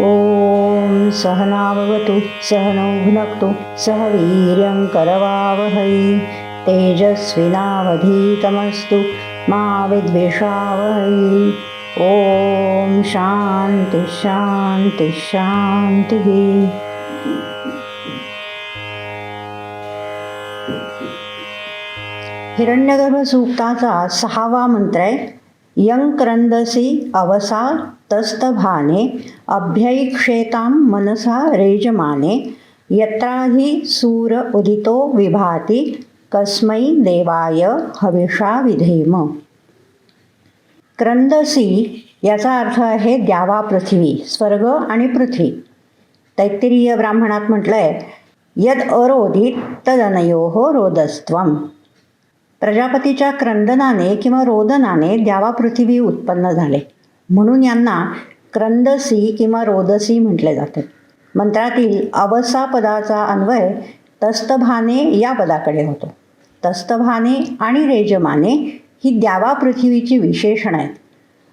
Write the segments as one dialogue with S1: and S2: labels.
S1: ॐ सहनावतु सहनौ भुनक्तु सह वीर्यं करवावहै। तेजस्विनावधीतमस्तु मा विद्विषावहै। ॐ शान्ति शान्ति शान्तिः। हिरण्यगर्भ सूक्ताचा सहावा मंत्र आहे यं क्रंदसी अवसा तस्तभाने अभ्यैक्षेतां मनसा रेजमाने यत्राहि सूर उदितो विभाति कस्मै देवाय हविषा विधेम। क्रंदसी याचा अर्थ आहे द्यावा पृथ्वी स्वर्ग आणि पृथ्वी. तैत्तिरीय ब्राह्मणात म्हटलंय यद अरोधित तदनयो रोदस्त्वम. प्रजापतीच्या क्रंदनाने किंवा रोदनाने द्यावा पृथ्वी उत्पन्न झाले. म्हणून यांना क्रंदसी किंवा रोदसी म्हटले जाते. मंत्रातील अवसा पदाचा अन्वय तस्तभाने या पदाकडे होतो. तस्तभाने आणि रेजमाने ही द्यावा पृथ्वीची विशेषण आहेत.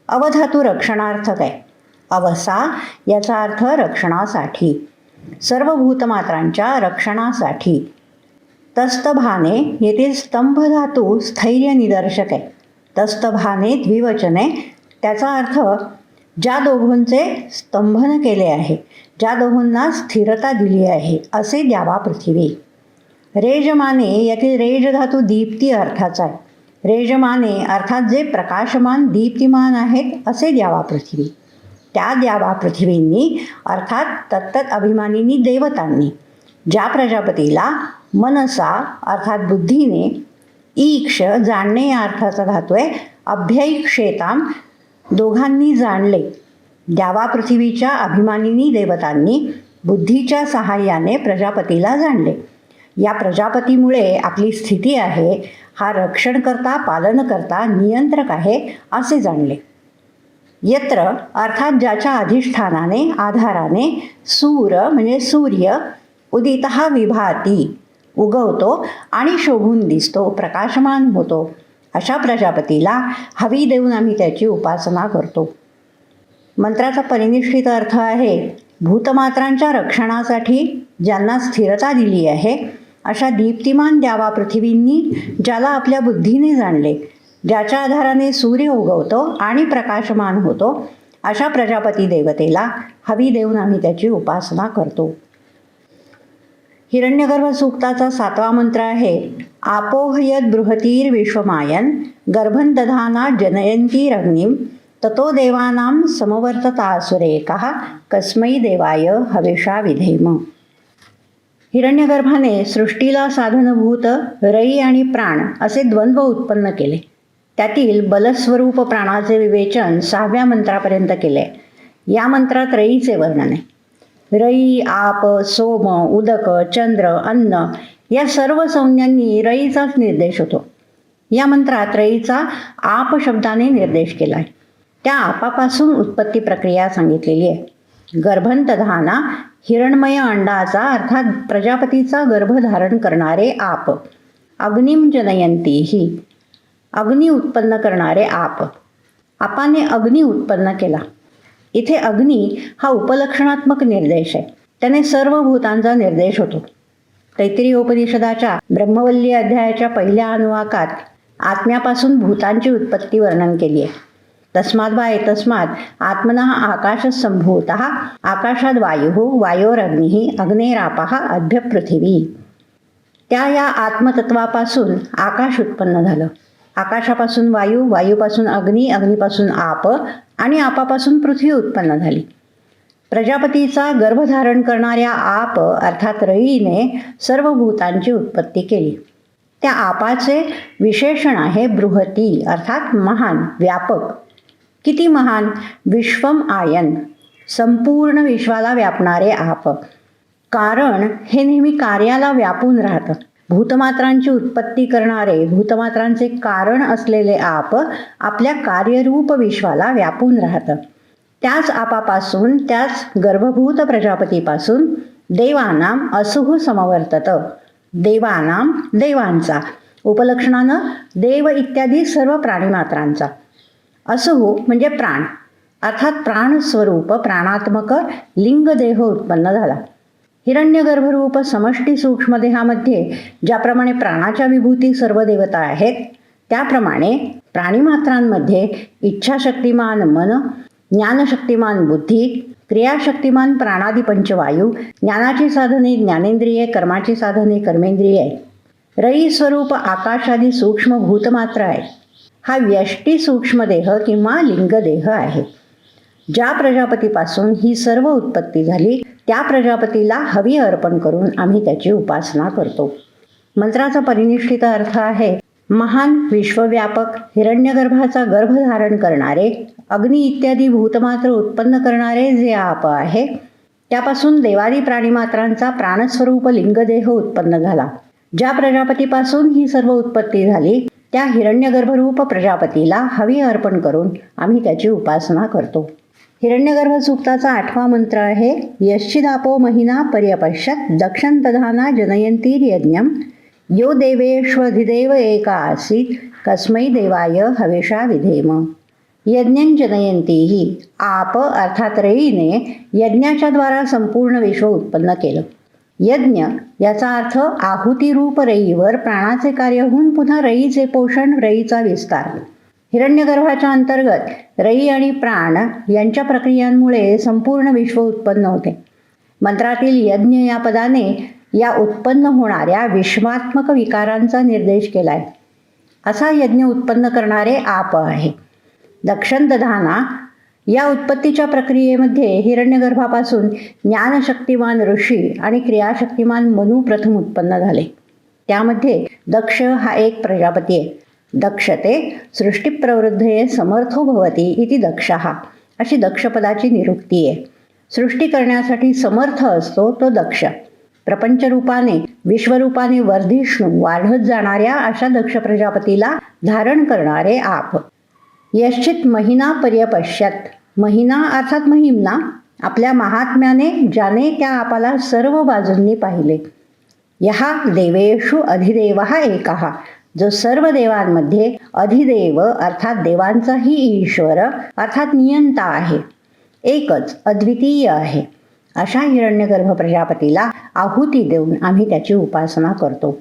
S1: अवधातू रक्षणार्थक आहे. अवसा याचा अर्थ रक्षणासाठी. सर्व भूतमात्रांच्या रक्षणासाठी. तस्तभाने येथील स्तंभ धातू स्थैर्य निदर्शक आहे. तस्तभाने द्विवचने त्याचा अर्थ ज्या दोघांचे स्तंभन केले आहे ज्या दोघांना स्थिरता दिली आहे असे द्यावा पृथ्वी. रेजमाने यातील रेज धातू दीप्ती अर्थाचा आहे. रेजमाने अर्थात जे प्रकाशमान दीप्तिमान आहेत असे द्यावा पृथ्वी. त्या द्यावा पृथ्वींनी अर्थात तत्तत अभिमानींनी देवतांनी. ज्या प्रजापतीला मनसा अर्थात बुद्धीने ईक्ष जाणणे या अर्थाचा धातू आहे अभ्ययक्षेताम दोघांनी जाणले. द्यावा पृथ्वीच्या अभिमानिनी देवतांनी बुद्धीच्या सहाय्याने प्रजापतीला जाणले. या प्रजापतीमुळे आपली स्थिती आहे हा रक्षणकर्ता पालनकर्ता नियंत्रक आहे असे जाणले. यत्र अर्थात ज्याच्या अधिष्ठानाने आधाराने सूर म्हणजे सूर्य उदित विभाती उगवतो आणि शोभून दिसतो प्रकाशमान होतो. अशा प्रजापतीला हवी देऊन आम्ही त्याची उपासना करतो. मंत्राचा परिनिष्ठित अर्थ आहे भूतमात्रांच्या रक्षणासाठी ज्यांना स्थिरता दिली आहे अशा दीप्तिमान द्यावा पृथ्वींनी ज्याला आपल्या बुद्धीने जाणले ज्याच्या आधाराने सूर्य उगवतो आणि प्रकाशमान होतो अशा प्रजापती देवतेला हवी देऊन आम्ही त्याची उपासना करतो. हिरण्यगर्भ सूक्ताचा सातवा मंत्र आहे आपोहयत बृहतीर विश्वमायन गर्भन दधाना जनयंती रग्निम ततो देवानां समवर्ततासुरेका कस्मै देवाय हवेशा विधेम. हिरण्यगर्भाने सृष्टीला साधनभूत रई आणि प्राण असे द्वंद्व उत्पन्न केले. त्यातील बलस्वरूप प्राणाचे विवेचन सहाव्या मंत्रापर्यंत केले. या मंत्रात रईचे वर्णन आहे. रई आप सोम उदक चंद्र अन्न या सर्व संज्ञांनी रईचाच निर्देश होतो. या मंत्रात रईचा आप शब्दाने निर्देश केला आहे त्या आपापासून उत्पत्ती प्रक्रिया सांगितलेली आहे. गर्भंतधाना हिरणमय अंडाचा अर्थात प्रजापतीचा गर्भ धारण करणारे आप. अग्निम जनयंती ही. अग्नी उत्पन्न करणारे आप. आपाने अग्नी उत्पन्न केला. इथे अग्नी हा उपलक्षणात्मक निर्देश आहे. त्याने सर्व भूतांचा निर्देश होतो. तैत्तिरीय उपनिषदाच्या ब्रह्मवल्ली अध्यायाच्या पहिल्या अनुवाकात आत्म्यापासून भूतांची उत्पत्ती वर्णन केली आहे. तस्मात वाय तस्मात आत्मना आकाश संभूत आकाशात वायू वायोरग्नी अग्नेरापा अभ्यपृथिवी. त्या या आत्मतत्वापासून आकाश उत्पन्न झालं. आकाशापासून वायू वायूपासून अग्नी अग्नीपासून आप आणि आपापासून पृथ्वी उत्पन्न झाली. प्रजापतीचा गर्भधारण करणाऱ्या आप अर्थात रईने सर्व भूतांची उत्पत्ती केली. त्या आपाचे विशेषण आहे बृहती अर्थात महान व्यापक. किती महान? विश्वम आयन. संपूर्ण विश्वाला व्यापणारे आप. कारण हे नेहमी कार्याला व्यापून राहतं. भूतमात्रांची उत्पत्ती करणारे भूतमात्रांचे कारण असलेले आप आपल्या कार्यरूप विश्वाला व्यापून राहतं. त्याच आपापासून त्याच गर्भभूत प्रजापतीपासून देवानाम असुह समवर्तत. देवानाम देवांचा. उपलक्षणानं देव इत्यादी सर्व प्राणीमात्रांचा. असुह म्हणजे प्राण. अर्थात प्राणस्वरूप प्राणात्मक लिंगदेह उत्पन्न झाला. हिरण्यगर्भरूप समष्टी सूक्ष्मदेहामध्ये ज्याप्रमाणे प्राणाच्या विभूती सर्व देवता आहेत त्याप्रमाणे प्राणीमात्रांमध्ये इच्छाशक्तिमान मन ज्ञानशक्तिमान बुद्धी क्रियाशक्तिमान प्राणादी पंचवायू ज्ञानाची साधने ज्ञानेंद्रिये कर्माची साधने कर्मेंद्रिये रई स्वरूप आकाशादी सूक्ष्म भूतमात्र आहे हा व्यष्टी सूक्ष्मदेह किंवा लिंगदेह आहे. ज्या प्रजापतीपासून ही सर्व उत्पत्ती झाली त्या प्रजापतीला हवी अर्पण करून आम्ही त्याची उपासना करतो. मंत्राचा परिनिष्ठित अर्थ आहे महान विश्वव्यापक हिरण्यगर्भाचा गर्भ धारण करणारे अग्नी इत्यादी भूतमात्र उत्पन्न करणारे जे आप आहे त्यापासून देवादी प्राणीमात्रांचा प्राणस्वरूप लिंगदेह उत्पन्न झाला. ज्या प्रजापतीपासून ही सर्व उत्पत्ती झाली त्या हिरण्यगर्भरूप प्रजापतीला हवी अर्पण करून आम्ही त्याची उपासना करतो. हिरण्यगर्भ सूक्ताचा आठवा मंत्र आहे यश्चिदापो महिना पर्यपश्यत दक्षंतधाना जनयंतीर यज्ञम यो देवेष्वधिदेव एका आसीत कस्मै देवाय हवेशा विधेम। यज्ञं जनयंती ही आप अर्थात रयीने यज्ञाच्या द्वारा संपूर्ण विश्व उत्पन्न केलं। यज्ञ याचा अर्थ आहुतीरूप रईवर प्राणाचे कार्य होऊन पुन्हा रईचे पोषण रईचा विस्तार। हिरण्यगर्भाच्या अंतर्गत रई आणि प्राण यांच्या प्रक्रियांमुळे संपूर्ण विश्व उत्पन्न होते. मंत्रातील यज्ञ या पदाने या उत्पन्न होणाऱ्या विश्वात्मक विकारांचा निर्देश केलाय. असा यज्ञ उत्पन्न करणारे आप आहे. दक्षंतधाना या उत्पत्तीच्या प्रक्रियेमध्ये हिरण्यगर्भापासून ज्ञानशक्तिमान ऋषी आणि क्रियाशक्तिमान मनू प्रथम उत्पन्न झाले. त्यामध्ये दक्ष हा एक प्रजापती आहे. दक्षते सृष्टीप्रवृद्धये समर्थो भवती इति दक्षः. अशी दक्षपदाची निरुक्ती आहे. सृष्टी करण्यासाठी समर्थ असतो तो दक्ष. प्रपंचरूपाने विश्वरूपाने वर्धिष्णू वाढत जाणाऱ्या अशा दक्ष प्रजापतीला धारण करणारे आप. यश्चित महिना पर्यपश्यत. महिना अर्थात महिमना. आपल्या महात्म्याने ज्याने त्या आपाला सर्व बाजूंनी पाहिले. यहा देवेषु अधिदेव एकः. जो सर्व देवांमध्ये अधिदेव अर्थात देवांचाही ईश्वर अर्थात नियंता आहे एकच अद्वितीय आहे. अशा हिरण्यगर्भ प्रजापतीला आहुती देऊन आम्ही त्याची उपासना करतो.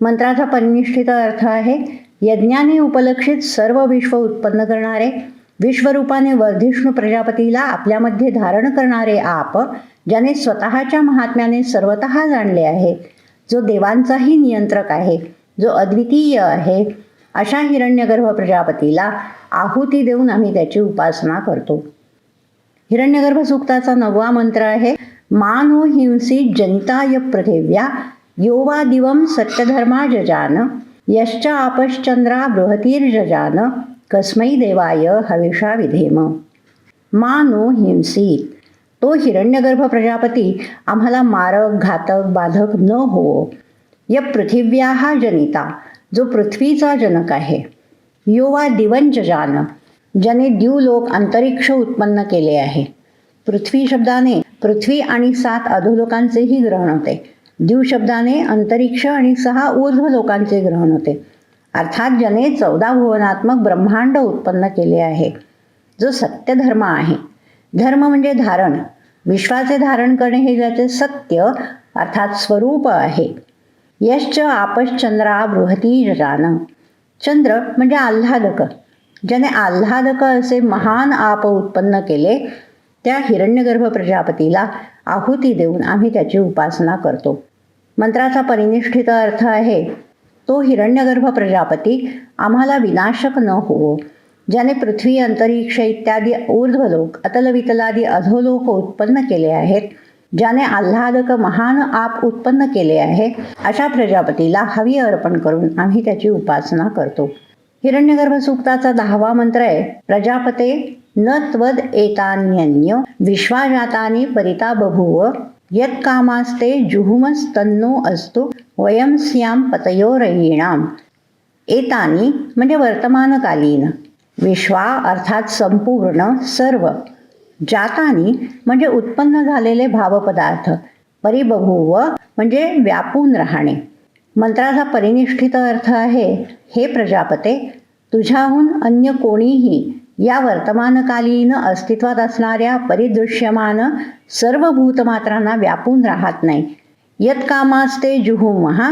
S1: मंत्राचा परिनिष्ठित अर्थ आहे यज्ञाने उपलक्षित सर्व विश्व उत्पन्न करणारे विश्वरूपाने वर्धिष्णू प्रजापतीला आपल्यामध्ये धारण करणारे आप ज्याने स्वतःच्या महात्म्याने सर्वत जाणले आहे जो देवांचाही नियंत्रक आहे. जो अद्वितीय आहे अशा हिरण्यगर्भ प्रजापतीला आहुती देऊन आम्ही त्याची उपासना करतो. हिरण्यगर्भ सूक्ताचा नववा मंत्र आहे मानो हिंसी जनताय पृथिव्या योवा दिवम सत्यधर्मा जजान यश्च आपश्चंद्रा बृहतीर्जजान कस्मै देवाय हविषा विधेम. मानो हिंसी तो हिरण्यगर्भ प्रजापती आम्हाला मारक घातक बाधक न होवो. य पृथिव्या हा जनिता जो पृथ्वीचा जनक आहे। यो वा दिवंजजान ज्याने द्यूलोक अंतरिक्ष उत्पन्न केले आहे। पृथ्वी शब्दाने पृथ्वी आणि सात अधोलोकांचेही ग्रहण होते। द्यू शब्दाने अंतरिक्ष आणि सहा ऊर्ध्व लोकांचे ग्रहण होते। अर्थात ज्याने चौदा भुवनात्मक ब्रह्मांड उत्पन्न केले आहे जो सत्यधर्म आहे। धर्म म्हणजे धारण। विश्वाचे धारण करणे हे ज्याचे सत्य अर्थात स्वरूप आहे। यश्च आपश्चंद्रा बृहती रान चंद्र म्हणजे आल्हादक. ज्याने आल्हादक असे महान आप उत्पन्न केले त्या हिरण्यगर्भ प्रजापतीला आहुती देऊन आम्ही त्याची उपासना करतो. मंत्राचा परिनिष्ठित अर्थ आहे तो हिरण्यगर्भ प्रजापती आम्हाला विनाशक न होवो. ज्याने पृथ्वी अंतरिक्ष इत्यादी ऊर्ध्वलोक अतलवितलादी अधोलोक उत्पन्न केले आहेत ज्याने आल्हादक महान आप उत्पन्न केले आहे अशा प्रजापतीला हवी अर्पण करून आम्ही त्याची उपासना करतो. हिरण्यगर्भ सूक्ताचा दहावा मंत्र आहे प्रजापते न त्वद एतान्यन्य विश्वाजातानी परिता बभूव यत कामास्ते जुहुमस्तन्नो असतो वयम स्याम पतयोरयीणाम एतानी म्हणजे वर्तमानकालीन. विश्वा अर्थात संपूर्ण सर्व. जातानी म्हणजे उत्पन्न झालेले भावपदार्थ. परिबभूव म्हणजे व्यापून राहणे. मंत्राचा परिनिष्ठित अर्थ आहे हे प्रजापते तुझ्याहून अन्य कोणीही या वर्तमानकालीन अस्तित्वात असणाऱ्या परिदृश्यमान सर्व भूतमात्रांना व्यापून राहत नाही. यत कामास्ते जुहुमहा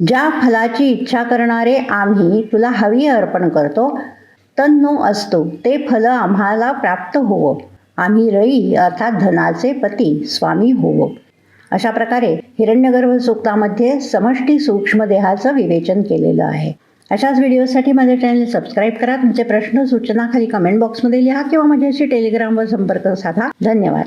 S1: ज्या फलाची इच्छा करणारे आम्ही तुला हवी अर्पण करतो तन्नो असतो ते फल आम्हाला प्राप्त होवं. आम्ही रई अर्थात धनाचे पती स्वामी होवो. अशा प्रकारे हिरण्यगर्भ सूक्तामध्ये समष्टी सूक्ष्म देहाचं विवेचन केलेलं आहे. अशाच व्हिडिओसाठी माझ्या चॅनल सबस्क्राईब करा. तुमचे प्रश्न सूचना खाली कमेंट बॉक्समध्ये लिहा किंवा माझ्याशी टेलिग्रामवर संपर्क साधा. धन्यवाद.